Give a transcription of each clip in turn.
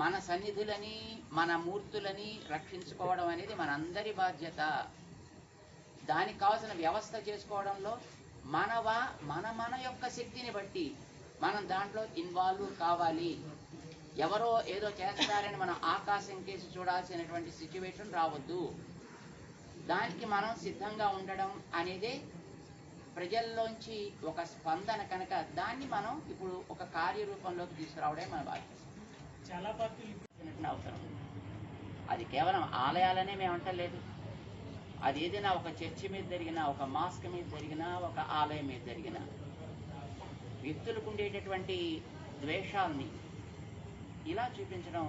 మన సన్నిధులని మన మూర్తులని రక్షించుకోవడం అనేది మనందరి బాధ్యత. దానికి కావాల్సిన వ్యవస్థ చేసుకోవడంలో మనవ మన మన యొక్క శక్తిని బట్టి మనం దాంట్లో ఇన్వాల్వ్ కావాలి. ఎవరో ఏదో చేస్తారని మనం ఆకాశం కేసి చూడాల్సినటువంటి సిచ్యువేషన్ రావద్దు. దానికి మనం సిద్ధంగా ఉండడం అనేది ప్రజల్లోంచి ఒక స్పందన కనుక దాన్ని మనం ఇప్పుడు ఒక కార్యరూపంలోకి తీసుకురావడమే మన బాధ్యత. చాలా పార్టీలు అవసరం. అది కేవలం ఆలయాలనే మేము అంటలేదు అది ఏదైనా ఒక చర్చి మీద జరిగినా ఒక మాస్క్ మీద జరిగినా ఒక ఆలయం మీద జరిగినా వ్యక్తులకు ఉండేటటువంటి ద్వేషాల్ని ఇలా చూపించడం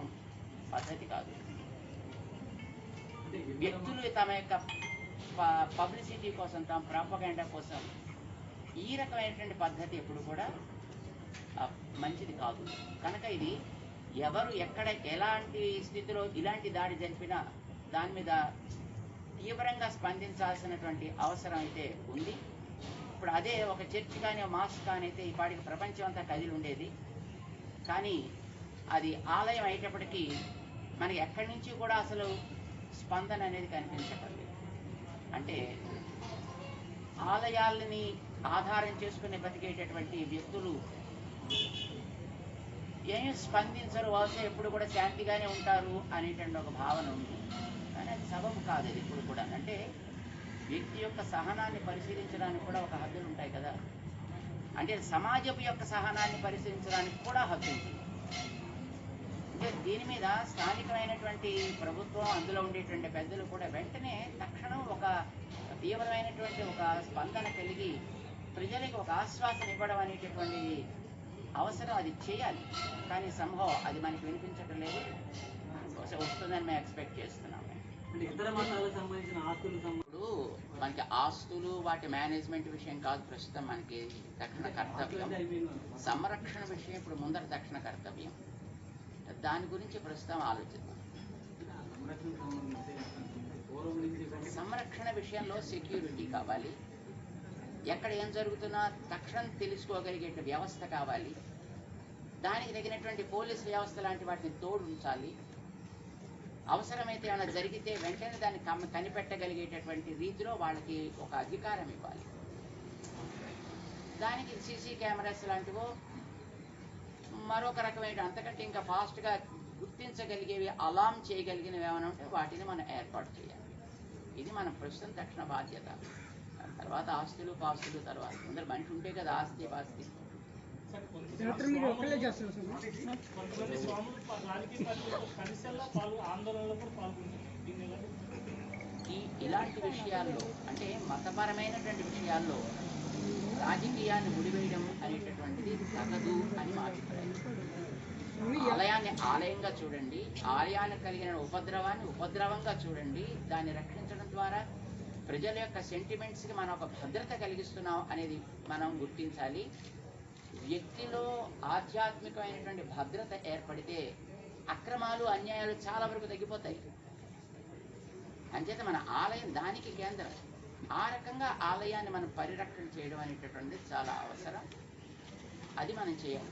పద్ధతి కాదు. వ్యక్తులు తమ యొక్క పబ్లిసిటీ కోసం తమ ప్రాపగాండా కోసం ఈ రకమైనటువంటి పద్ధతి ఎప్పుడు కూడా మంచిది కాదు. కనుక ఇది ఎవరు ఎక్కడ ఎలాంటి స్థితిలో ఇలాంటి దాడి జరిపినా దాని మీద తీవ్రంగా స్పందించాల్సినటువంటి అవసరం అయితే ఉంది. ఇప్పుడు అదే ఒక చర్చ్ కానీ మాస్క్ కానీ అయితే ఈ పాటికి ప్రపంచం అంతా కదిలి ఉండేది. కానీ అది ఆలయం అయ్యేటప్పటికీ మనకి ఎక్కడి నుంచి కూడా అసలు స్పందన అనేది కనిపించటం అంటే ఆలయాలని ఆధారం చేసుకుని బతికేటటువంటి వ్యక్తులు ఏమి స్పందించరు బహుశా ఎప్పుడు కూడా శాంతిగానే ఉంటారు అనేటువంటి ఒక భావన ఉంది. కానీ అది సబబు కాదు అది ఇప్పుడు కూడా. అంటే వ్యక్తి యొక్క సహనాన్ని పరిశీలించడానికి కూడా ఒక హద్దులు ఉంటాయి కదా. అంటే సమాజపు యొక్క సహనాన్ని పరిశీలించడానికి కూడా హద్దు అంటే దీని మీద స్థానికమైనటువంటి ప్రభుత్వం అందులో ఉండేటువంటి పెద్దలు కూడా వెంటనే తక్షణం ఒక తీవ్రమైనటువంటి ఒక స్పందన కలిగి ప్రజలకు ఒక ఆశ్వాసన ఇవ్వడం అనేటటువంటి అవసరం అది చేయాలి. కానీ సంభవం అది మనకి వినిపించడం లేదు వస్తుందని మేము ఎక్స్పెక్ట్ చేస్తున్నాం అంటే ఇతర మతాలకు సంబంధించిన ఆస్తులు ఇప్పుడు మనకి ఆస్తులు వాటి మేనేజ్మెంట్ విషయం కాదు ప్రస్తుతం మనకి తక్షణ కర్తవ్యం. సంరక్షణ విషయం ఇప్పుడు ముందర తక్షణ కర్తవ్యం. దాని గురించి ప్రస్తుతం ఆలోచిద్దాం. సంరక్షణ విషయంలో సెక్యూరిటీ కావాలి. ఎక్కడ ఏం జరుగుతున్నా తక్షణం తెలుసుకోగలిగే వ్యవస్థ కావాలి. దానికి తగినటువంటి పోలీస్ వ్యవస్థ లాంటి వాటిని తోడు ఉంచాలి అవసరమైతే ఏమైనా జరిగితే వెంటనే దాన్ని కమ్- కనిపెట్టగలిగేటటువంటి రీతిలో వాళ్ళకి ఒక అధికారం ఇవ్వాలి. దానికి సీసీ కెమెరాస్ లాంటివో మరొక రకమైన అంతకంటే ఇంకా ఫాస్ట్గా గుర్తించగలిగేవి అలాం చేయగలిగినవి ఏమైనా ఉంటే వాటిని మనం ఏర్పాటు చేయాలి. ఇది మన ప్రస్తుతం తక్షణ బాధ్యత. తర్వాత ఆస్తులు పాస్తులు తర్వాత ముందర మనిషి ఉంటే కదా ఆస్తి పాస్తి. కొంతమంది స్వాములు రాజకీయ పార్టీలతో పాల్గొ ఆందోళనలో కూడా దీన్ని ఎలా ఈ ఇలాంటి విషయాల్లో అంటే మతపరమైనటువంటి విషయాల్లో రాజకీయాన్ని ముడివేయడం అనేటటువంటిది తగదు అని మా అభిప్రాయం. ఆలయాన్ని ఆలయంగా చూడండి ఆలయానికి కలిగిన ఉపద్రవాన్ని ఉపద్రవంగా చూడండి దాన్ని రక్షించడం ద్వారా ప్రజల యొక్క సెంటిమెంట్స్కి మనం ఒక భద్రత కలిగిస్తున్నాం అనేది మనం గుర్తించాలి. వ్యక్తిలో ఆధ్యాత్మికమైనటువంటి భద్రత ఏర్పడితే అక్రమాలు అన్యాయాలు చాలా వరకు తగ్గిపోతాయి. అంచేత మన ఆలయం దానికి కేంద్రం. ఆ రకంగా ఆలయాన్ని మనం పరిరక్షణ చేయడం అనేటటువంటిది చాలా అవసరం. అది మనం చేయాలి.